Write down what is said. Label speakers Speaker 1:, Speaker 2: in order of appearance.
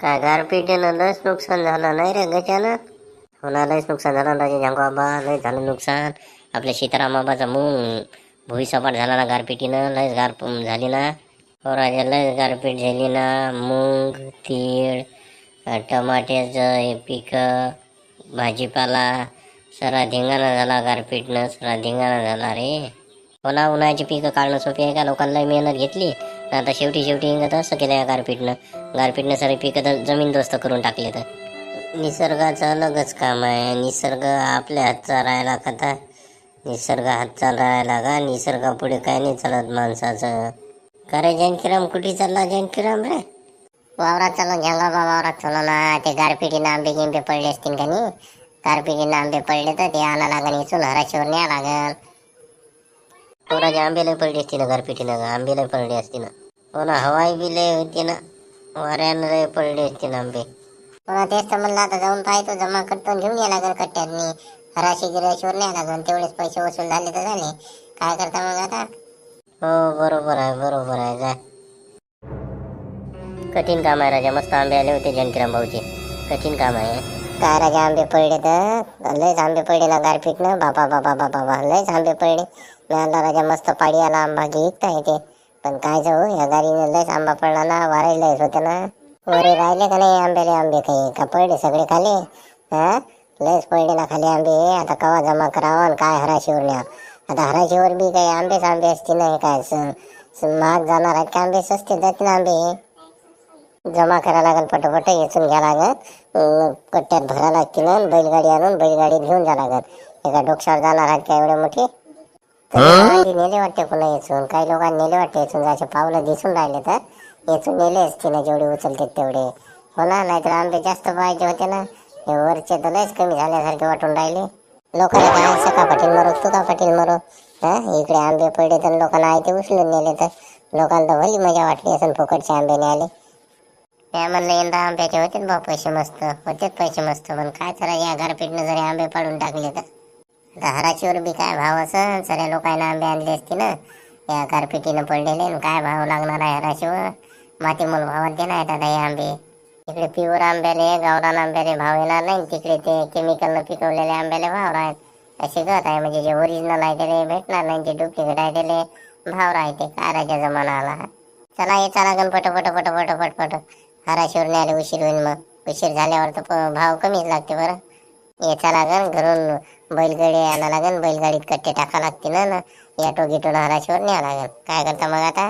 Speaker 1: काय गारपिटीनं लयच नुकसान झालं. नाही रे गजानं होणार लयच नुकसान झालं. राजे झांगो बाबा लय झालं नुकसान. आपल्या सीताराम बाबाचा मूग भुईसपाट झाला ना गारपिटीनं लयच गार झाली ना. हो राजा लयच गारपीट झाली ना. मूग तीळ टमाट्याचं हे पिकं भाजीपाला सरा धिंगाणा झाला गारपीटनं सरा धिंगाणा झाला रे. हो ना उन्हाळ्याची पिकं काढणं सोपी आहे का? लोकांना मेहनत घेतली. आता शेवटी शेवटी इंगत असं केलं या गारपीटनं. गारपीटनं सारे पिकं तर जमीन दोस्त करून टाकले तर. निसर्गाचं अलगच काम आहे. निसर्ग आपल्या हातचा राहायला कथा निसर्ग हातचा राहायला का? निसर्गापुढे काय नाही चालत माणसाचं. का रे जानकीराम कुठे चालला जानकीराम रे? वावरात चालून घ्या बाबा वावरात चालू ना ते गारपिटीनं आंबे गिंबे पडले असतील का नाही? गारपिटीनं आंबे पडले तर ते आणा लागन इथून हराशीवर न्या लागल पोराचे आंबे पडली असती ना गारपिटीनं आंबे लय पडले असती ना. हो ना हवाई बी लय होती ना. वाऱ्यानं लय पडले असती ना आंबे. हो ना तेच तर म्हणलं आता जाऊन पाहतो जमा करतो घेऊन या लागेल कट्ट्यातनी हराशी गिराशीवर नाही लागल तेवढेच पैसे वसूल झाले तर झाले. काय करता मग आता? हो बरोबर आहे बरोबर आहे जा. कठीण काम आहे राजा. मस्त आंबे आले होते जानकीराम भाऊचे कठीण काम आहे. काय राजा आंबे पडले तर? लयच आंबे पडले ना गारपीटनं. बाबा बाबा बाबा बाबा लयच आंबे पडले. मिळाला राजा मस्त पाडी आला आंबा घेता येते पण काय जाऊ या गाडीने लयच आंबा पडला ना वारे लयच होते ना. वरे राहिले का नाही आंब्याले आंबे काही? का पडले सगळे खाली? हा? लयच पडले ना खाली आंबे. आता कवा जमा करावं आणि काय हराशीवर न्या आता हराशीवर बी काही आंबेच आंबे असते ना काय? महाग जाणार आहेत का आंबे? सस्ते जातील ना आंबे. जमा करा लागेल पटपट येचून घ्या लागत कट्ट्यात भरा लागतील बैलगाडी आणून बैलगाडी घेऊन जा लागत एका डोक्यावर जाणार आहेत का एवढे मोठे? नेले वाटते पुन्हा येचून. काही लोकांनी नेले वाटते येचून. जायचे पावलं दिसून राहिले तर येचून नेले असते ना जेवढे उचलते तेवढे. हो ना नाहीतर आंबे जास्त पाहिजे होते ना. हे वरचे तर लयच कमी झाल्यासारखे वाटून राहिले. लोकांना काय सका पाटील मरो तू का पाटील मरो. हा? इकडे आंबे पडले तर लोकांना आयते उचलून नेले तर. लोकांना तर भली मजा वाटली असं फुकटचे आंबे न्याले त्या म्हणलं यंदा आंब्याचे होते बा पैसे मस्त. होतेच पैसे मस्त. पण काय करा या गारपीटनं जरी आंबे पाडून टाकले तर. आता हराशीवर बी काय भाव असं सगळ्या लोकांना आंबे आणले असते ना. या गारपिटीनं पडलेले आणि काय भाव लागणार आहे हराशीवर माती मोल भावात देणार आता हे आंबे. इकडे प्युअर आंब्याले गावरान आंब्याले भाव येणार नाही. तिकडे ते केमिकलनं पिकवलेले आंब्याले भाव राहत. असे गत आहे. म्हणजे जे ओरिजिनल आहे त्याला भेटणार नाही. जे डुप्लिकेट आहे त्याला भाव राहते. काय राजा जमाना आला चला ये चला गण पट पट पट पट पट पट. न्यायला उशीर होईल मग. उशीर झाल्यावर तर प- भाव कमीच लागते बरं. याचा लागन घरून बैलगाडी आणा लागन बैलगाडीत कट्टे टाका लागते ना ना. याटो गिटो हराशीवर न्या लागेल काय करता मग आता?